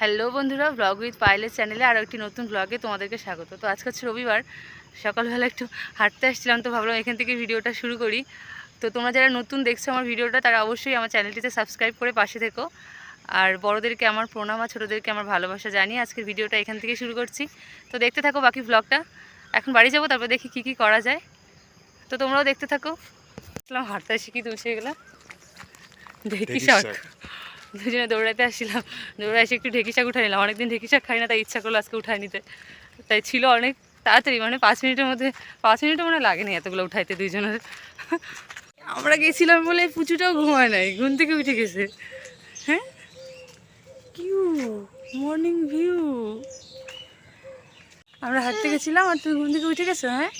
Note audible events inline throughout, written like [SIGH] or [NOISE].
Hello বন্ধুরা blog with পাইলের চ্যানেলে আরও একটি নতুন ব্লগে তোমাদেরকে স্বাগত। তো আজকে হচ্ছে রবিবার সকালবেলা একটু হাঁটতে আসছিলাম তো ভাবলাম এখান থেকে ভিডিওটা শুরু করি। তো তোমরা যারা নতুন দেখছ আমার ভিডিওটা তারা অবশ্যই আমার চ্যানেলটিতে সাবস্ক্রাইব করে পাশে থেকো। আর বড়োদেরকে আমার প্রণাম আর ছোটোদেরকে আমার ভালোবাসা জানিয়ে আজকের ভিডিওটা এখান থেকে শুরু করছি। তো দেখতে থাকো বাকি ব্লগটা এখন বাড়ি যাব তারপর দেখি কী কী করা যায়। তো তোমরাও দেখতে থাকো। আসলাম হাঁটতে আসি কি তুলছে এগুলা? দেখি শাক। দুজনে দৌড়াতে আসছিলাম। দৌড়ে এসে একটু ঢেঁকি শাক উঠাই নিলাম। অনেকদিন ঢেঁকি শাক খাই না, তাই ইচ্ছা করল আজকে উঠাই নিতে। তাই ছিল অনেক তাড়াতাড়ি মানে পাঁচ মিনিটের মধ্যে, পাঁচ মিনিটও মনে লাগেনি এতগুলো উঠাইতে দুইজনের। আমরা গেছিলাম বলে পুচুটাও ঘুমায় নাই, ঘুম থেকে উঠে গেছে। হ্যাঁ? কিউ মর্নিং ভিউ আমরা হাঁটতে গেছিলাম আর তুমি ঘুম থেকে উঠে গেছো হ্যাঁ?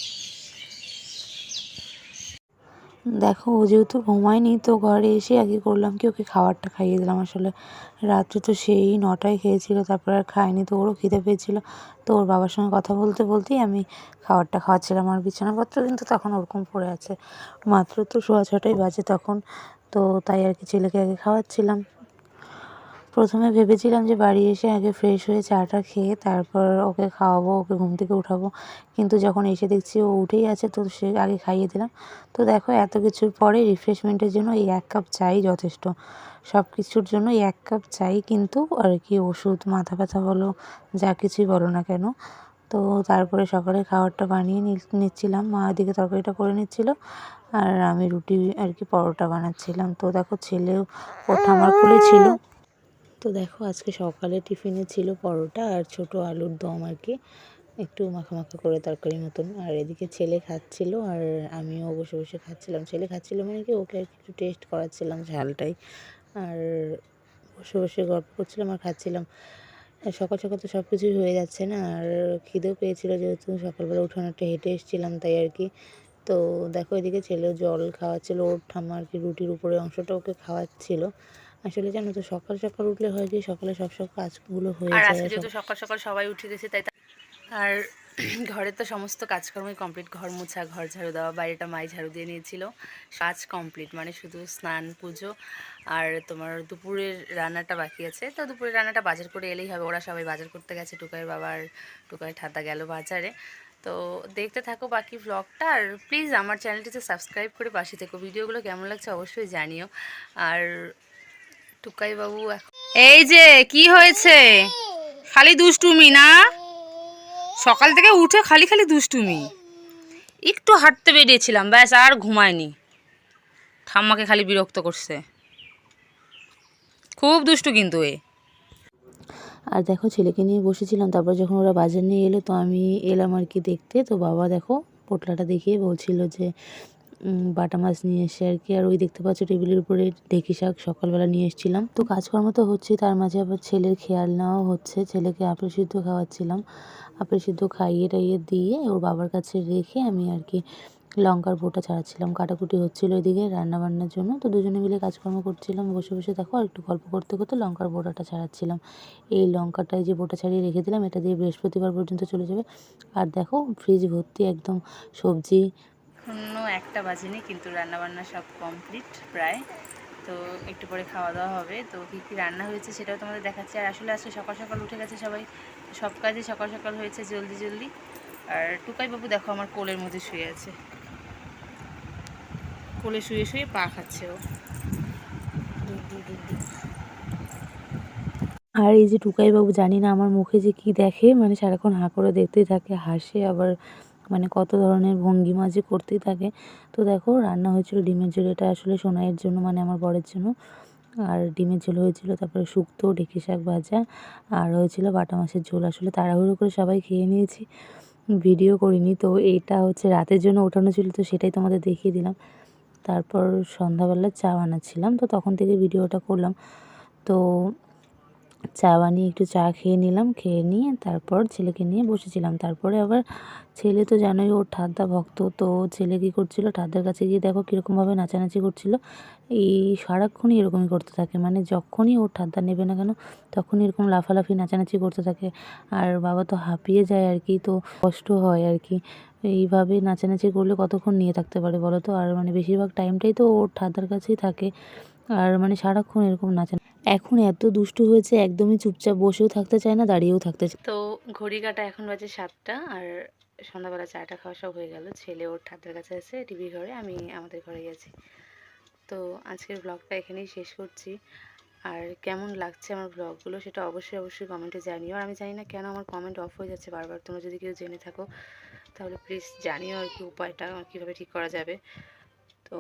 দেখো, ও যেহেতু ঘুমায়নি, তো ঘরে এসে আগে করলাম কি, ওকে খাবারটা খাইয়ে দিলাম। আসলে রাত্রে তো সেই নটায় খেয়েছিল, তারপর আর খায়নি, তো ওরও খিদে পেয়েছিল। তো ওর বাবার সঙ্গে কথা বলতে বলতেই আমি খাবারটা খাওয়াচ্ছিলাম আর বিছানাপত্র। কিন্তু তখন ওরকম পড়ে আছে। মাত্র তো সোয়া ছটাই বাজে তখন। তো তাই আর কি ছেলেকে আগে খাওয়াচ্ছিলাম। প্রথমে ভেবেছিলাম যে বাড়ি এসে আগে ফ্রেশ হয়ে চাটা খেয়ে তারপর ওকে খাওয়াবো, ওকে ঘুম থেকে উঠাবো। কিন্তু যখন এসে দেখছি ও উঠেই আছে, তো সে আগে খাইয়ে দিলাম। তো দেখো, এত কিছুর পরে রিফ্রেশমেন্টের জন্য এই এক কাপ চাই যথেষ্ট। সব কিছুর জন্য এই এক কাপ চাই, কিন্তু আর কি ওষুধ, মাথা ব্যথা বলো, যা কিছুই বলো না কেন। তো তারপরে সকালে খাবারটা বানিয়ে নিচ্ছিলাম। মা এদিকে তরকারিটা করে নিচ্ছিল আর আমি রুটি আর কি পরোটা বানাচ্ছিলাম। তো দেখো, ছেলেও ওর ঠামার কোলে ছিল। তো দেখো, আজকে সকালে টিফিনে ছিল পরোটা আর ছোট আলুর দম আর কি। একটু মাখা মাখা করে তরকারি মতন। আর এদিকে ছেলে খাচ্ছিল আর আমিও বসে বসে খাচ্ছিলাম। ছেলে খাচ্ছিল মানে কি, ওকে একটু টেস্ট করাচ্ছিলাম ঝালটাই। আর বসে বসে গল্প করছিলাম আর খাচ্ছিলাম। সকাল সকাল তো সব কিছুই হয়ে যাচ্ছে না। আর খিদেও পেয়েছিল যেহেতু সকালবেলা উঠে অনেকটা হেঁটে এসেছিলাম তাই আর কি। তো দেখো, এদিকে ছেলেও জল খাওয়াচ্ছিল, ওর ঠাম্মা আর কি রুটির উপরে অংশটা ওকে খাওয়াচ্ছিল। আসলে জানো তো সকাল সকাল উঠলে হয় কি সকালে সব সব কাজগুলো হয়ে আর যায় আজকে আর যেহেতু সব- সকাল সকাল সবাই উঠে গেছে তাই আর [CLEARS THROAT] ঘরের তো সমস্ত কাজকর্মই কমপ্লিট ঘর মোছা ঘর ঝাড়ু দেওয়া বাইরেটা মাই ঝাড়ু দিয়ে নিয়েছিল। কাজ কমপ্লিট মানে শুধু স্নান পুজো আর তোমার দুপুরের রান্নাটা বাকি আছে। তো দুপুরের রান্নাটা বাজার করে এলেই হবে। ওরা সবাই বাজার করতে গেছে টুকাইয়ের বাবার টুকাই ঠাতা গেল বাজারে। তো দেখতে থাকো বাকি ব্লগটা আর প্লিজ আমার চ্যানেলটিতে সাবস্ক্রাইব করে পাশে থেকো। ভিডিওগুলো কেমন লাগছে অবশ্যই জানিও। আর টুকাই বাবু এই যে কি হয়েছে? খালি দুষ্টুমি না? সকাল থেকে উঠে খালি খালি দুষ্টুমি। একটু হাঁটতে বেরিয়েছিলাম ব্যাস আর ঘুমায়নি। ঠাম্মাকে খালি বিরক্ত করছে। খুব দুষ্টু কিন্তু এ। আর দেখো ছেলেকে নিয়ে বসেছিলাম তারপর যখন ওরা বাজার নিয়ে এলো তো আমি এলাম আর কি দেখতে। তো বাবা দেখো পোটলাটা দেখিয়ে বলছিল যে বাটা মাছ নিয়ে এসে আর কি। আর ওই দেখতে পাচ্ছ টেবিলের উপরে ঢেঁকি শাক সকালবেলা নিয়ে এসেছিলাম। তো কাজকর্ম তো হচ্ছে, তার মাঝে আবার ছেলের খেয়াল নেওয়াও হচ্ছে। ছেলেকে আপেল সিদ্ধ খাওয়াচ্ছিলাম। আপেল সিদ্ধ খাইয়ে টাইয়ে দিয়ে ওর বাবার কাছে রেখে আমি আর কি লঙ্কার বোটা ছাড়াচ্ছিলাম। কাটাকুটি হচ্ছিল রান্না বান্নার জন্য। তো দুজনে মিলে কাজকর্ম করছিলাম। বসে বসে দেখো, আর একটু গল্প করতে করতে লঙ্কার বোটাটা ছাড়াচ্ছিলাম। এই লঙ্কাটায় যে বোটা ছাড়িয়ে রেখে দিলাম, এটা দিয়ে বৃহস্পতিবার পর্যন্ত চলে যাবে। আর দেখো ফ্রিজ ভর্তি একদম সবজি অন্য একটা বাজেনি, কিন্তু রান্নাবান্না সব কমপ্লিট প্রায়। তো একটু পরে খাওয়া দাওয়া হবে। তো কী কী রান্না হয়েছে সেটাও তোমাদের দেখাচ্ছি। আর আসলে আজকে সকাল সকাল উঠে গেছে সবাই। সব কাজে সকাল সকাল হয়েছে, জলদি জলদি। আর টুকাই বাবু দেখো আমার কোলের মধ্যে শুয়ে আছে। কোলে শুয়ে শুয়ে পা খাচ্ছে ও। আর এই যে টুকাইবাবু জানি না আমার মুখে যে কি দেখে মানে সারাক্ষণ হাঁ করে দেখতেই থাকে, হাসে, আবার মানে কত ধরনের ভঙ্গিমা যে করতেই থাকে। তো দেখো, রান্না হয়েছিল ডিমের ঝোল, এটা আসলে সোনাইয়ের জন্য মানে আমার বরের জন্য। আর ডিমের ঝোল হয়েছিল, তারপরে শুক্তো, ঢেঁকি শাক ভাজা, আর হয়েছিল বাটা মাছের ঝোল। আসলে তাড়াহুড়ো করে সবাই খেয়ে নিয়েছি, ভিডিও করিনি। তো এইটা হচ্ছে রাতের জন্য ওঠানো ছিল, তো সেটাই তোমাদের দেখিয়ে দিলাম। তারপর সন্ধ্যাবেলা চা বানাচ্ছিলাম, তো তখন থেকে ভিডিওটা করলাম। তো চা বানিয়ে একটু চা খেয়ে নিলাম, খেয়ে নিয়ে তারপর ছেলেকে নিয়ে বসেছিলাম। তারপরে আবার ছেলে তো জানোই, ওর ঠাদ্দা ভক্ত, তো ছেলে কী করছিল ঠাদ্দার কাছে গিয়ে দেখো কীরকমভাবে নাচানাচি করছিল। এই সারাক্ষণই এরকমই করতে থাকে মানে যখনই ওর ঠাদ্দা নেবে না কেন, তখনই এরকম লাফালাফি, নাচানাচি করতে থাকে। আর বাবা তো হাঁপিয়ে যায় আর কি, তো কষ্ট হয় আর কি। এইভাবে নাচানাচি করলে কতক্ষণ নিয়ে থাকতে পারে বলো তো? আর মানে বেশিরভাগ টাইমটাই তো ওর ঠাদ্দার কাছেই থাকে। আর মানে সারাক্ষণ এরকম নাচা এখন এত দুষ্টু হয়েছে, একদমই চুপচাপ বসেও থাকতে চায় না, দাঁড়িয়েও থাকতে চায় তো ঘড়ি কাটা এখন বাজে সাতটা, আর সন্ধ্যাবেলা চাটা খাওয়া সব হয়ে গেল। ছেলে ওর ঠাকুরের কাছে আছে, টিভি ঘরে, আমি আমাদের ঘরে গেছি তো আজকের ব্লগটা এখানেই শেষ করছি। আর কেমন লাগছে আমার ব্লগগুলো সেটা অবশ্যই অবশ্যই কমেন্টে জানিও। আর আমি জানি না কেন আমার কমেন্ট অফ হয়ে যাচ্ছে বারবার। তোমরা যদি কেউ জেনে থাকো, তাহলে প্লিজ জানিও আর কি উপায়টা, কীভাবে ঠিক করা যাবে। তো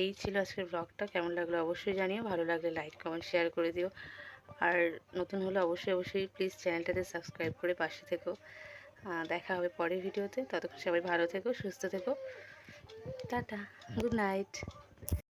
এই ছিল আজকের ব্লগটা কেমন লাগল অবশ্যই জানিও। ভালো লাগলে লাইক কমেন্ট শেয়ার করে দিও। আর নতুন হলে অবশ্যই অবশ্যই প্লিজ চ্যানেলটাতে সাবস্ক্রাইব করে পাশে থেকো। দেখা হবে পরের ভিডিওতে ততক্ষণ সবাই ভালো থেকো, সুস্থ থেকো। Tata good night